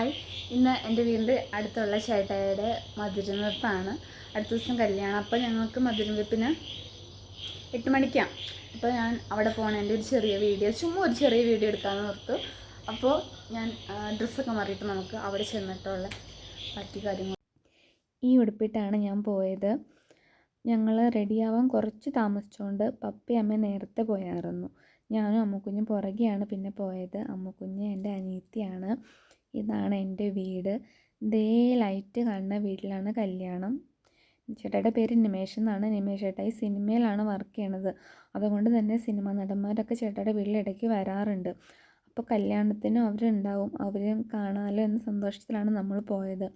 Hi. ഇന്ന് എന്റെ വീടിന്റെ അടുത്തുള്ള ചേട്ടായുടെ മധുരം വെപ്പാണ് അടുത്ത ദിവസം കല്യാണം. അപ്പോൾ ഞങ്ങൾക്ക് മധുരം വെപ്പിന് എട്ട് മണിക്കാണ് അപ്പോൾ ഞാൻ അവിടെ പോകണതിന്റെ ഒരു ചെറിയ വീഡിയോ ചുമ്മാ ഒരു ചെറിയ വീഡിയോ എടുക്കാമെന്ന് ഓർത്തു. അപ്പോൾ ഞാൻ ഡ്രസ്സൊക്കെ മാറിയിട്ട് നമുക്ക് അവിടെ ചെന്നിട്ടുള്ള ബാക്കി കാര്യങ്ങൾ. ഈ ഉടുപ്പിട്ടാണ് ഞാൻ പോയത്. ഞങ്ങൾ റെഡിയാവാൻ കുറച്ച് താമസിച്ചുകൊണ്ട് പപ്പി അമ്മ നേരത്തെ പോയായിരുന്നു. ഞാനും അമ്മുക്കുഞ്ഞും പുറകെയാണ് പിന്നെ പോയത്. അമ്മുക്കുഞ്ഞ് എന്റെ അനിയത്തിയാണ്. ഇതാണ് എന്റെ വീട്. ദേ ലൈറ്റ് കാണുന്ന വീട്ടിലാണ് കല്യാണം. ചേട്ടായിയുടെ പേര് നിമേഷ് എന്നാണ്. നിമേഷ് ചേട്ടാ ഈ സിനിമയിലാണ് വർക്ക് ചെയ്യണത്. അതുകൊണ്ട് തന്നെ സിനിമാ നടന്മാരൊക്കെ ചേട്ടായുടെ വീട്ടിൽ ഇടയ്ക്ക് വരാറുണ്ട്. അപ്പോൾ കല്യാണത്തിനും അവരുണ്ടാവും. അവരും കാണാമല്ലോ എന്ന സന്തോഷത്തിലാണ് നമ്മൾ പോയത്.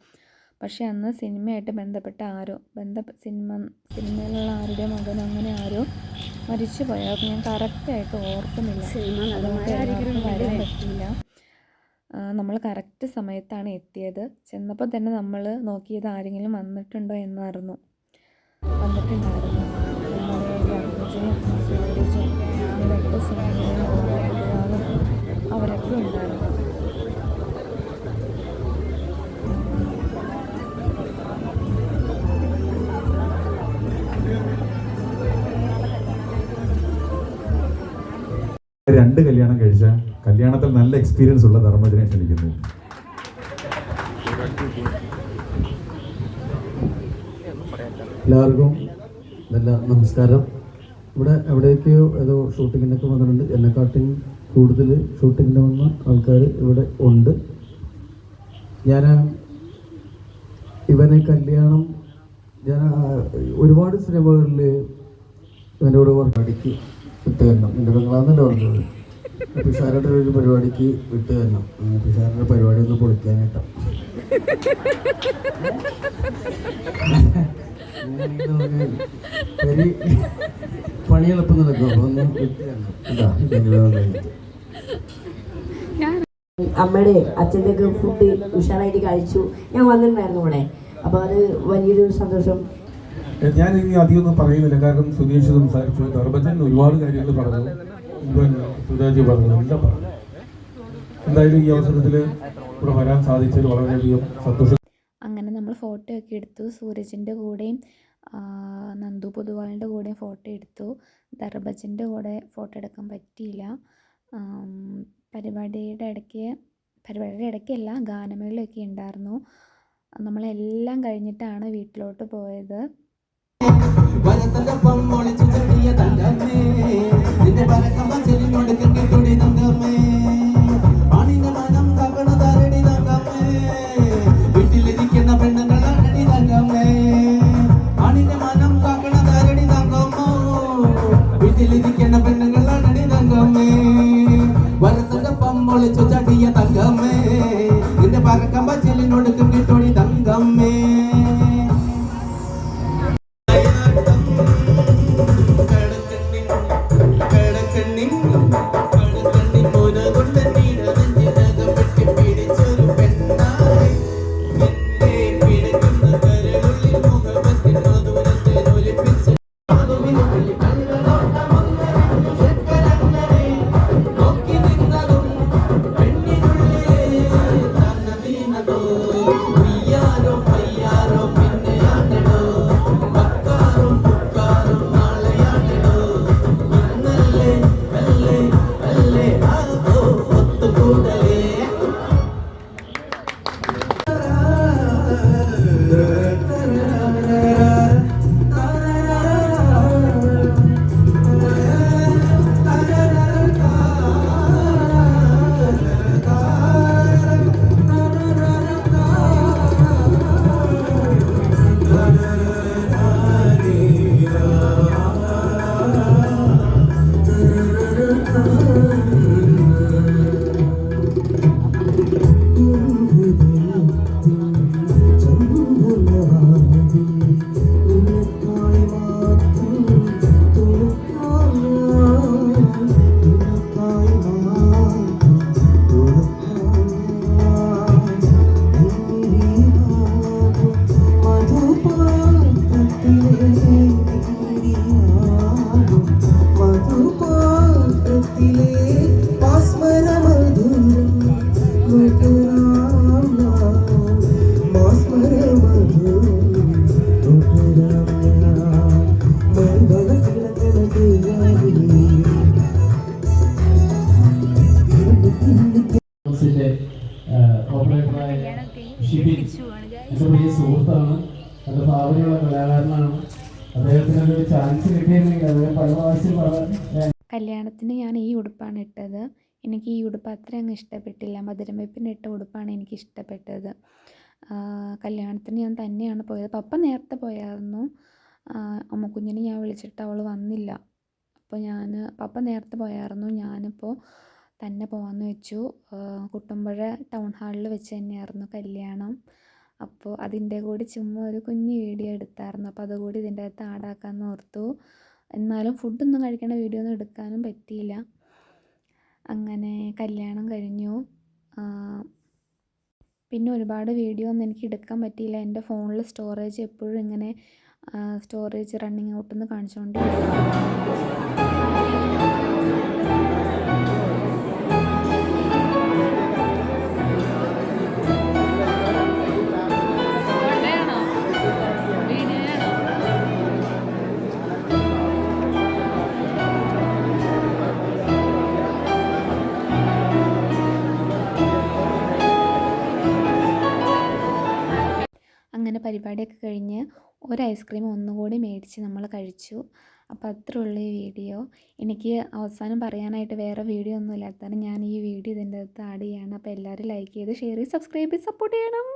പക്ഷേ അന്ന് സിനിമയായിട്ട് ബന്ധപ്പെട്ട ആരോ ബന്ധ സിനിമ സിനിമയിലുള്ള ആരുടെ മകൻ അങ്ങനെ ആരോ മരിച്ചു പോയി അത് ഞാൻ കറക്റ്റായിട്ട് ഓർക്കുന്നില്ല. സിനിമ അതുകൊണ്ട് വരാൻ ഉണ്ടെങ്കിലേ. നമ്മൾ കറക്റ്റ് സമയത്താണ് എത്തിയത്. ചെന്നപ്പോൾ തന്നെ നമ്മൾ നോക്കിയത് ആരെങ്കിലും വന്നിട്ടുണ്ടോ എന്നായിരുന്നു. വന്നിട്ടുണ്ടായിരുന്നു. അവരൊക്കെ ഉണ്ടായിരുന്നു രണ്ട് കല്യാണം കഴിച്ച? കല്യാണത്തിൽ നല്ല എക്സ്പീരിയൻസ് ഉള്ള ധർമ്മജനെ ക്ഷണിക്കുന്നു. എല്ലാവർക്കും നല്ല നമസ്കാരം. ഇവിടെ എവിടേക്കോ ഏതോ ഷൂട്ടിങ്ങിനൊക്കെ വന്നിട്ടുണ്ട്. എന്നെക്കാട്ടും കൂടുതൽ ഷൂട്ടിങ്ങിന് വന്ന ആൾക്കാർ ഇവിടെ ഉണ്ട്. ഞാൻ ഇവനെ കല്യാണം ഞാൻ ഒരുപാട് സിനിമകളിൽ ഇവന്റെ കൂടെ പരിപാടിക്ക് അടിക്ക് തരണം എന്റെ ബംഗ്ലാന്നല്ലേ പറഞ്ഞത്? പിഷാരുടെ ഒരു പരിപാടിക്ക് വിട്ട് തരണം. പിഷാരുടെ പരിപാടി ഒന്ന് പൊളിക്കാനായിട്ടാണ് ഒരു പണി എളുപ്പം നടക്കും. അപ്പൊ ഒന്ന് വിട്ട് തരണം. ഇതാ, അമ്മയുടെ അച്ഛന്റെയൊക്കെ ഫുഡ് ഉഷാറായിട്ട് കഴിച്ചു. ഞാൻ വന്നിട്ടുണ്ടായിരുന്നു ഇവിടെ അപ്പോൾ അത് വലിയൊരു സന്തോഷം. ഞാൻ ഇനി അധികമൊന്നും പറയുന്നില്ല. കാരണം സുനീഷ് സംസാരിച്ചു. ധർമ്മജൻ ഒരുപാട് കാര്യങ്ങൾ പറഞ്ഞു. ഇവൻ സുരാജ് പറഞ്ഞു എല്ലാം പറഞ്ഞു. എന്തായാലും ഈ അവസരത്തിൽ ഇവിടെ വരാൻ സാധിച്ചത് വളരെയധികം സന്തോഷം. അങ്ങനെ നമ്മൾ ഫോട്ടോ ഒക്കെ എടുത്തു. സൂരജിന്റെ കൂടെയും നന്ദു പൊതുവാളിന്റെ കൂടെയും ഫോട്ടോ എടുത്തു. ദർബജന്റെ കൂടെ ഫോട്ടോ എടുക്കാൻ പറ്റിയില്ല. പരിപാടിയുടെ ഇടയ്ക്ക് പരിപാടിയുടെ ഇടയ്ക്കല്ല ഗാനമേളയൊക്കെ ഉണ്ടായിരുന്നു. നമ്മളെല്ലാം കഴിഞ്ഞിട്ടാണ് വീട്ടിലോട്ട് പോയത്. दिल दिखे എന്റെ വലിയ സുഹൃത്താണ്. നല്ല ഭാവനയുള്ള കലാകാരനാണ്. അദ്ദേഹത്തിന് ഒരു ചാൻസ് കിട്ടിയിരുന്നെങ്കിൽ അദ്ദേഹം പല പ്രാവശ്യം കല്യാണത്തിന് ഞാൻ ഈ ഉടുപ്പാണ് ഇട്ടത്. എനിക്ക് ഈ ഉടുപ്പ് അത്ര അങ്ങ് ഇഷ്ടപ്പെട്ടില്ല. മധുരം ഇട്ട ഉടുപ്പാണ് എനിക്ക് ഇഷ്ടപ്പെട്ടത്. കല്യാണത്തിന് ഞാൻ തന്നെയാണ് പോയത്. പപ്പ നേരത്തെ പോയായിരുന്നു. അമ്മക്കുഞ്ഞിനെ ഞാൻ വിളിച്ചിട്ട് അവൾ വന്നില്ല. അപ്പോൾ ഞാൻ പപ്പ നേരത്തെ പോയായിരുന്നു. ഞാനിപ്പോൾ തന്നെ പോകാമെന്ന് വെച്ചു. കുട്ടമ്പഴ ടൗൺ ഹാളിൽ വെച്ച് തന്നെയായിരുന്നു കല്യാണം. അപ്പോൾ അതിന്റെ കൂടി ചുമ്മാ ഒരു കുഞ്ഞ് വീഡിയോ എടുത്തായിരുന്നു. അപ്പോൾ അതുകൂടി ഇതിന്റെ അകത്ത് ആഡാക്കാമെന്ന് ഓർത്തു. എന്നാലും ഫുഡൊന്നും കഴിക്കേണ്ട വീഡിയോ ഒന്നും എടുക്കാനും പറ്റിയില്ല. അങ്ങനെ കല്യാണം കഴിഞ്ഞു. പിന്നെ ഒരുപാട് വീഡിയോ ഒന്നും എനിക്ക് എടുക്കാൻ പറ്റിയില്ല. എന്റെ ഫോണിൽ സ്റ്റോറേജ് എപ്പോഴും ഇങ്ങനെ സ്റ്റോറേജ് റണ്ണിങ് ഔട്ടെന്ന് കാണിച്ചുകൊണ്ടിരിക്കും പരിപാടിയൊക്കെ കഴിഞ്ഞ് ഒരു ഐസ്ക്രീം ഒന്നുകൂടി മേടിച്ച് നമ്മൾ കഴിച്ചു. അപ്പോൾ അത്രേ ഉള്ളൂ ഈ വീഡിയോ. എനിക്ക് അവസാനം പറയാനായിട്ട് വേറെ വീഡിയോ ഒന്നുമില്ല. ഇല്ലാത്തതാണ് ഞാൻ ഈ വീഡിയോ ഇതിന്റെ അകത്ത് ആഡ് ചെയ്യണം അപ്പോൾ എല്ലാവരും ലൈക്ക് ചെയ്ത് ഷെയർ ചെയ്ത് സബ്സ്ക്രൈബ് ചെയ്ത് സപ്പോർട്ട് ചെയ്യണം.